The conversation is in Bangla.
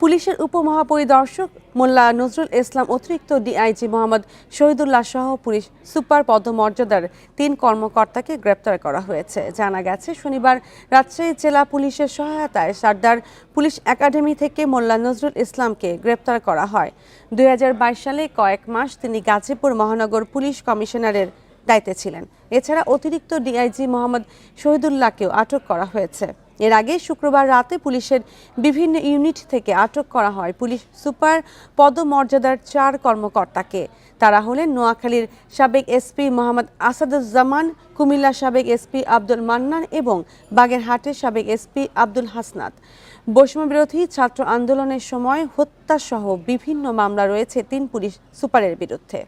পুলিশের উপমহাপরিদর্শক মোল্লা নজরুল ইসলাম অতিরিক্ত ডিআইজি মোহাম্মদ শহীদুল্লাহ সহ পুলিশ সুপার পদমর্যাদার তিন কর্মকর্তাকে গ্রেপ্তার করা হয়েছে। জানা গেছে, শনিবার রাজশাহী জেলা পুলিশের সহায়তায় সারদার পুলিশ একাডেমি থেকে মোল্লা নজরুল ইসলামকে গ্রেপ্তার করা হয়। দু হাজার বাইশ সালে কয়েক মাস তিনি গাজীপুর মহানগর পুলিশ কমিশনারের দায়িত্বে ছিলেন। এছাড়া অতিরিক্ত ডিআইজি মোহাম্মদ শহীদুল্লাহকেও আটক করা হয়েছে। এর আগে শুক্রবার রাতে পুলিশের বিভিন্ন ইউনিট থেকে আটক করা হয় পুলিশ সুপার পদমর্যাদার চার কর্মকর্তাকে। তারা হলেন নোয়াখালীর সাবেক এসপি মোহাম্মদ আসাদুজ্জামান, কুমিল্লা সাবেক এসপি আব্দুল মান্নান এবং বাগেরহাটের সাবেক এসপি আব্দুল হাসনাত। বৈষম্য বিরোধী ছাত্র আন্দোলনের সময় হত্যাসহ বিভিন্ন মামলা রয়েছে তিন পুলিশ সুপারের বিরুদ্ধে।